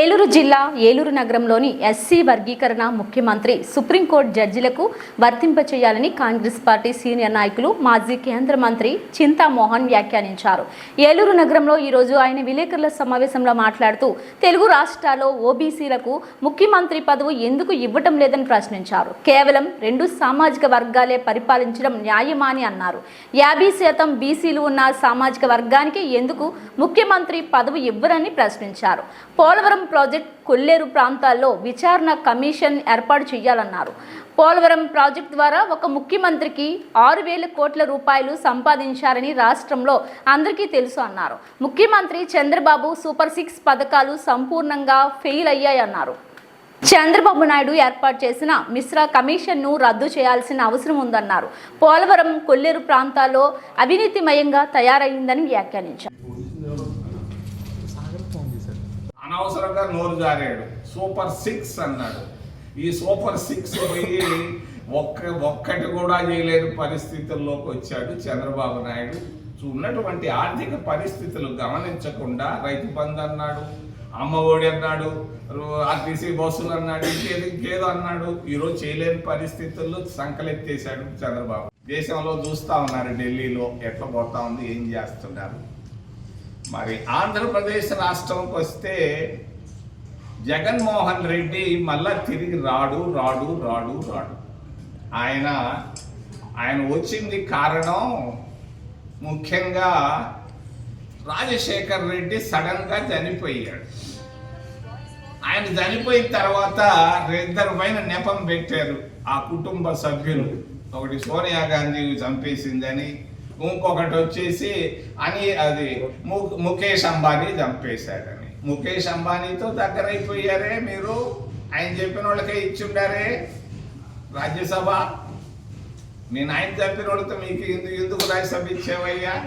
ఏలూరు జిల్లా ఏలూరు నగరంలోని ఎస్సీ వర్గీకరణ ముఖ్యమంత్రి సుప్రీంకోర్టు జడ్జిలకు వర్తింపచేయాలని కాంగ్రెస్ పార్టీ సీనియర్ నాయకులు మాజీ కేంద్ర మంత్రి చింతామోహన్ వ్యాఖ్యానించారు. ఏలూరు నగరంలో ఈరోజు ఆయన విలేకరుల సమావేశంలో మాట్లాడుతూ తెలుగు రాష్ట్రాల్లో ఓబీసీలకు ముఖ్యమంత్రి పదవి ఎందుకు ఇవ్వటం లేదని ప్రశ్నించారు. కేవలం రెండు సామాజిక వర్గాలే పరిపాలించడం న్యాయమా అని అన్నారు. యాభై శాతం బీసీలు ఉన్న సామాజిక వర్గానికి ఎందుకు ముఖ్యమంత్రి పదవి ఇవ్వరని ప్రశ్నించారు. పోలవరం ప్రాజెక్ట్ కొల్లేరు ప్రాంతాల్లో విచారణ కమిషన్ ఏర్పాటు చేయాలన్నారు. పోలవరం ప్రాజెక్ట్ ద్వారా ఒక ముఖ్యమంత్రికి ఆరు వేల కోట్ల రూపాయలు సంపాదించారని రాష్ట్రంలో అందరికీ తెలుసు అన్నారు. ముఖ్యమంత్రి చంద్రబాబు సూపర్ సిక్స్ పథకాలు సంపూర్ణంగా ఫెయిల్ అయ్యాయన్నారు. చంద్రబాబు నాయుడు ఏర్పాటు చేసిన మిశ్రా కమిషన్ను రద్దు చేయాల్సిన అవసరం ఉందన్నారు. పోలవరం కొల్లేరు ప్రాంతాల్లో అవినీతిమయంగా తయారైందని వ్యాఖ్యానించారు. అనవసరంగా నోరు జారాడు. సూపర్ సిక్స్ అన్నాడు. ఈ సూపర్ సిక్స్ పోయి ఒక్క ఒక్కటి కూడా చేయలేని పరిస్థితుల్లోకి వచ్చాడు చంద్రబాబు నాయుడు. ఉన్నటువంటి ఆర్థిక పరిస్థితులు గమనించకుండా రైతు బంధు అన్నాడు అమ్మ ఒడి అన్నాడు ఆర్టీసీ బస్సులు అన్నాడు ఇంకేది ఇంకేదో అన్నాడు. ఈరోజు చేయలేని పరిస్థితుల్లో సంకలెత్తేశాడు చంద్రబాబు. దేశంలో చూస్తా ఉన్నారు ఢిల్లీలో ఎట్లా పోతా ఉంది ఏం చేస్తున్నారు? మరి ఆంధ్రప్రదేశ్ రాష్ట్రంకి వస్తే జగన్మోహన్ రెడ్డి మళ్ళా తిరిగి రాడు రాడు రాడు రాడు. ఆయన ఆయన వచ్చింది కారణం ముఖ్యంగా రాజశేఖర్ రెడ్డి సడన్గా చనిపోయాడు. ఆయన చనిపోయిన తర్వాత ఇద్దరు పైన నెపం పెట్టారు ఆ కుటుంబ సభ్యులు. ఒకటి సోనియా గాంధీ చంపేసిందని ఇంకొకటి వచ్చేసి అని అది ము- ముఖేష్ అంబానీ చంపేశాడని. ముఖేష్ అంబానీతో దగ్గరైపోయారే మీరు? ఆయన చెప్పిన వాళ్ళకే ఇచ్చుండారే? రాజ్యసభ? నేను ఆయన చెప్పిన వాళ్ళతో మీకు ఎందుకు ఎందుకు రాజ్యసభ ఇచ్చేవయ్యా?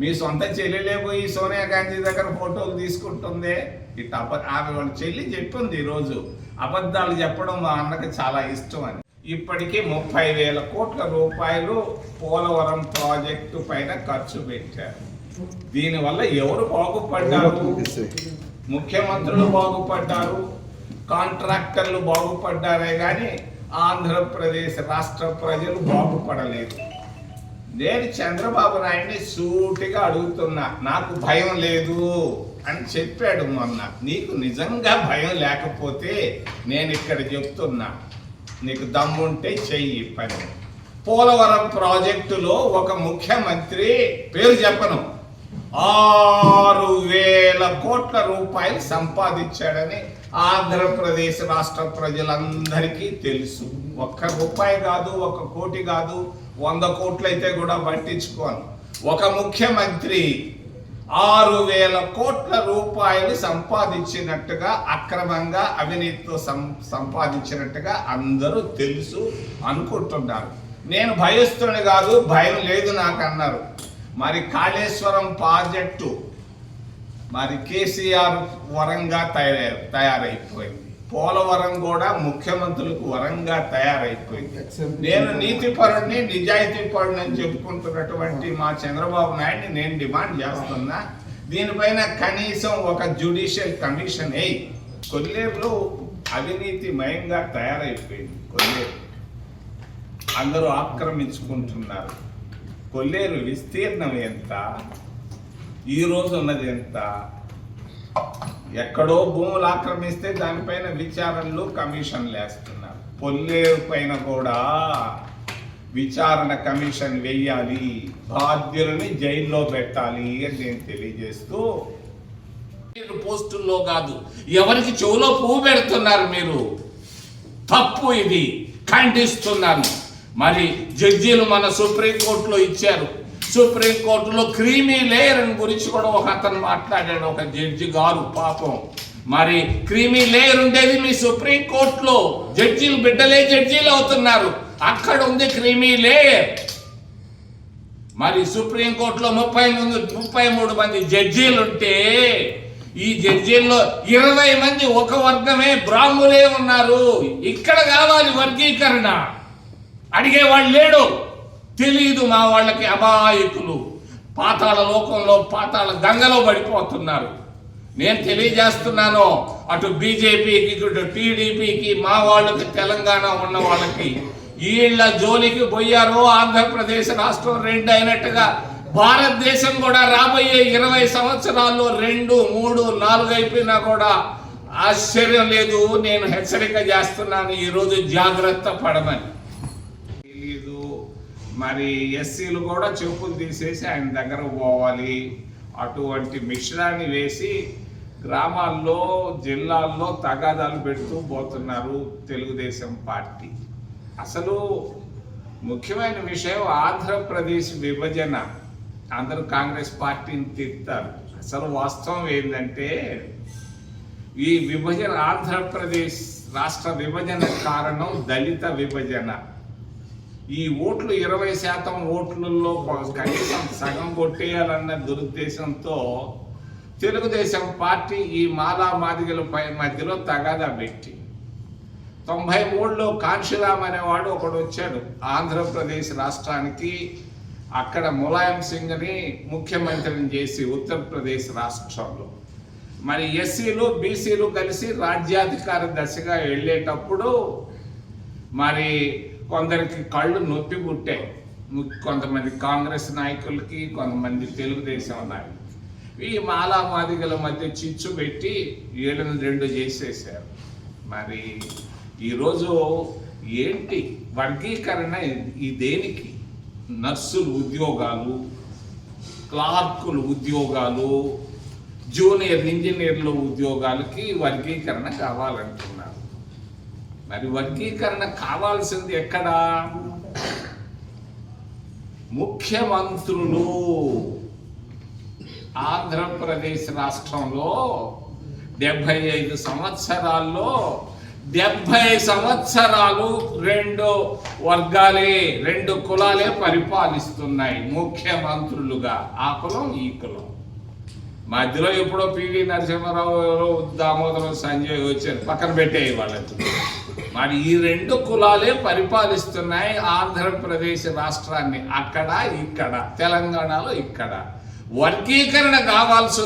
మీ సొంత చెల్లెలే పోయి సోనియా గాంధీ దగ్గర ఫోటోలు తీసుకుంటుంది. ఇట్ అబ ఆమె వాళ్ళ చెల్లి చెప్పింది ఈరోజు. అబద్ధాలు చెప్పడం మా అన్నకి చాలా ఇష్టం అని. ఇప్పటికీ ముప్పై వేల కోట్ల రూపాయలు పోలవరం ప్రాజెక్టు పైన ఖర్చు పెట్టారు. దీనివల్ల ఎవరు బాగుపడ్డారు? ముఖ్యమంత్రులు బాగుపడ్డారు కాంట్రాక్టర్లు బాగుపడ్డారే కానీ ఆంధ్రప్రదేశ్ రాష్ట్ర ప్రజలు బాగుపడలేదు. నేను చంద్రబాబు నాయుడిని సూటిగా అడుగుతున్నా నాకు భయం లేదు అని చెప్పాడు మొన్న. నీకు నిజంగా భయం లేకపోతే నేను ఇక్కడ చెప్తున్నా. నీకు దమ్ముంటే చెయ్యి పని. పోలవరం ప్రాజెక్టులో ఒక ముఖ్యమంత్రి పేరు చెప్పను. ఆరు వేల కోట్ల రూపాయలు సంపాదించాడని ఆంధ్రప్రదేశ్ రాష్ట్ర ప్రజలందరికీ తెలుసు. ఒక్క రూపాయి కాదు ఒక కోటి కాదు వంద కోట్లయితే కూడా పట్టించుకోను. ఒక ముఖ్యమంత్రి ఆరు వేల కోట్ల రూపాయలు సంపాదించినట్టుగా అక్రమంగా అవినీతితో సం సంపాదించినట్టుగా అందరూ తెలుసు అనుకుంటున్నారు. నేను భయస్తుని కాదు భయం లేదు నాకు అన్నారు మరి కాళేశ్వరం ప్రాజెక్టు మరి కేసీఆర్ వరంగా తయారై తయారైపోయింది. పోలవరం కూడా ముఖ్యమంత్రులకు వరంగా తయారైపోయింది. నేను నీతిపరుడిని నిజాయితీ పరుడిని అని చెప్పుకుంటున్నటువంటి మా చంద్రబాబు నాయుడిని నేను డిమాండ్ చేస్తున్నా. దీనిపైన కనీసం ఒక జ్యుడిషియల్ కమిషన్ అయి కొల్లేరులో అవినీతి మయంగా తయారైపోయింది కొల్లేరు. అందరూ ఆక్రమించుకుంటున్నారు. కొల్లేరు విస్తీర్ణం ఎంత? ఈ రోజు ఉన్నది ఎంత? ఎక్కడో భూములు ఆక్రమిస్తే దానిపైన విచారణలు కమిషన్లు వేస్తున్నారు. పొల్లేరు పైన కూడా విచారణ కమిషన్ వేయాలి బాధ్యులని జైల్లో పెట్టాలి అని నేను తెలియజేస్తూ మీరు పోస్టుల్లో కాదు ఎవరికి చెవులో పువ్వు పెడుతున్నారు మీరు? తప్పు ఇది ఖండిస్తున్నాను. మరి జడ్జీలు మన సుప్రీంకోర్టులో ఇచ్చారు. సుప్రీంకోర్టులో క్రీమీ లేయర్ అని గురించి కూడా ఒక అతను మాట్లాడాడు ఒక జడ్జి గారు పాపం. మరి క్రీమీ లేయర్ ఉండేది మీ సుప్రీంకోర్టులో. జడ్జీలు బిడ్డలే జడ్జీలు అవుతున్నారు. అక్కడ ఉంది క్రీమీ లేయర్. మరి సుప్రీంకోర్టులో ముప్పై మంది ముప్పై మూడు మంది జడ్జీలు ఉంటే ఈ జడ్జీల్లో ఇరవై మంది ఒక వర్గమే బ్రాహ్ములే ఉన్నారు. ఇక్కడ కావాలి వర్గీకరణ. అడిగేవాడు లేడు. తెలియదు మా వాళ్ళకి అమాయకులు. పాతాళ లోకంలో పాతాళ గంగలో పడిపోతున్నారు. నేను తెలియజేస్తున్నాను అటు బీజేపీకి ఇటు టీడీపీకి మా వాళ్ళకి తెలంగాణ ఉన్న వాళ్ళకి. వీళ్ళ జోలికి పోయారు ఆంధ్రప్రదేశ్ రాష్ట్రం రెండు అయినట్టుగా. భారతదేశం కూడా రాబోయే ఇరవై సంవత్సరాల్లో రెండు మూడు నాలుగు అయిపోయినా కూడా ఆశ్చర్యం లేదు. నేను హెచ్చరిక చేస్తున్నాను ఈరోజు జాగ్రత్త పడమని. మరి ఎస్సీలు కూడా చెప్పులు తీసేసి ఆయన దగ్గర పోవాలి. అటువంటి మిశ్రాన్ని వేసి గ్రామాల్లో జిల్లాల్లో తగాదాలు పెడుతూ పోతున్నారు తెలుగుదేశం పార్టీ. అసలు ముఖ్యమైన విషయం ఆంధ్రప్రదేశ్ విభజన. అందరూ కాంగ్రెస్ పార్టీని తిట్టారు అసలు వాస్తవం ఏంటంటే ఈ విభజన ఆంధ్రప్రదేశ్ రాష్ట్ర విభజన కారణం దళిత విభజన. ఈ ఓట్లు ఇరవై శాతం ఓట్లలో కనీసం సగం కొట్టేయాలన్న దురుద్దేశంతో తెలుగుదేశం పార్టీ ఈ మాలా మాదిగలపై మధ్యలో తగాదా పెట్టి. తొంభై మూడులో కాన్షిరామ్ అనేవాడు ఒకడు వచ్చాడు. ఆంధ్రప్రదేశ్ రాష్ట్రానికి అక్కడ ములాయం సింగ్ని ముఖ్యమంత్రిని చేసి ఉత్తరప్రదేశ్ రాష్ట్రంలో. మరి ఎస్సీలు బీసీలు కలిసి రాజ్యాధికార దశగా వెళ్ళేటప్పుడు మరి కొందరికి కళ్ళు నొప్పి పుట్టాయి. కొంతమంది కాంగ్రెస్ నాయకులకి కొంతమంది తెలుగుదేశం నాయకులు ఈ మాలా మాదిగల మధ్య చిచ్చు పెట్టి ఏళ్ళని రెండు చేసేసారు మరి ఈరోజు ఏంటి వర్గీకరణ ఈ దేనికి? నర్సులు ఉద్యోగాలు క్లార్కులు ఉద్యోగాలు జూనియర్ ఇంజనీర్ల ఉద్యోగాలకి వర్గీకరణ కావాలంటే. మరి వర్గీకరణ కావాల్సింది ఎక్కడా? ముఖ్యమంత్రులు ఆంధ్రప్రదేశ్ రాష్ట్రంలో డెబ్బై ఐదు సంవత్సరాల్లో డెబ్బై సంవత్సరాలు రెండు వర్గాలే రెండు కులాలే పరిపాలిస్తున్నాయి ముఖ్యమంత్రులుగా. ఆ కులం ఈ కులం. మధ్యలో ఎప్పుడో పివి నరసింహారావు దామోదరం సంజయ్ వచ్చారు. పక్కన పెట్టేయి వాళ్ళకి మరి ఈ రెండు కులాలే పరిపాలిస్తున్నాయి ఆంధ్రప్రదేశ్ రాష్ట్రాన్ని అక్కడ ఇక్కడ. తెలంగాణలో ఇక్కడ. వర్గీకరణ కావాల్సి